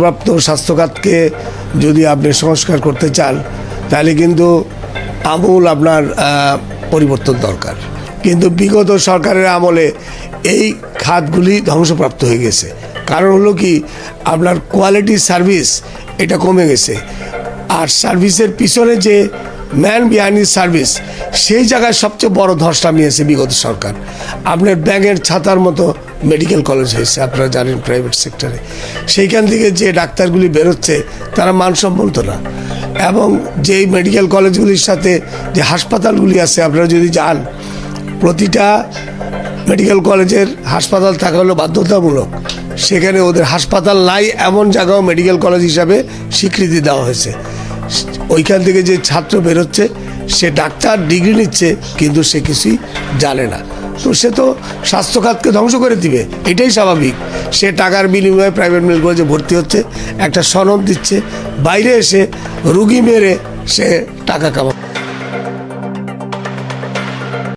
প্রাপ্ত স্বাস্থ্যখাতকে যদি আপনি সংস্কার করতে চান, তাহলে কিন্তু আমূল আপনার পরিবর্তন দরকার। কিন্তু বিগত সরকারের আমলে এই খাতগুলি ধ্বংসপ্রাপ্ত হয়ে গেছে। কারণ হলো কি, আপনার কোয়ালিটি সার্ভিস এটা কমে গেছে। আর সার্ভিসের পিছনে যে ম্যান বিহাইন্ড সার্ভিস। সেই জায়গায় সবচেয়ে বড় ধস নামিয়েছে বিগত সরকার। আপনার ব্যাঙের ছাতার মতো মেডিকেল কলেজ হয়েছে, আপনারা জানেন প্রাইভেট সেক্টরে। সেইখান থেকে যে ডাক্তারগুলি বেরোচ্ছে, তারা মানসম্মত না। এবং যেই মেডিকেল কলেজগুলির সাথে যে হাসপাতালগুলি আছে, আপনারা যদি যান, প্রতিটা মেডিকেল কলেজের হাসপাতাল থাকা হলো বাধ্যতামূলক। সেখানে ওদের হাসপাতাল নাই, এমন জায়গাও মেডিকেল কলেজ হিসাবে স্বীকৃতি দেওয়া হয়েছে। ওইখান থেকে যে ছাত্র বেরোচ্ছে, সে ডাক্তার ডিগ্রি নিচ্ছে, কিন্তু সে কিছুই জানে না। তো সে তো স্বাস্থ্য খাতকে ধ্বংস করে দিবে, এটাই স্বাভাবিক। সে টাকার বিনিময়ে প্রাইভেট মেডিকেল কলেজে ভর্তি হচ্ছে, একটা সনদ দিচ্ছে, বাইরে এসে রুগী মেরে সে টাকা কামা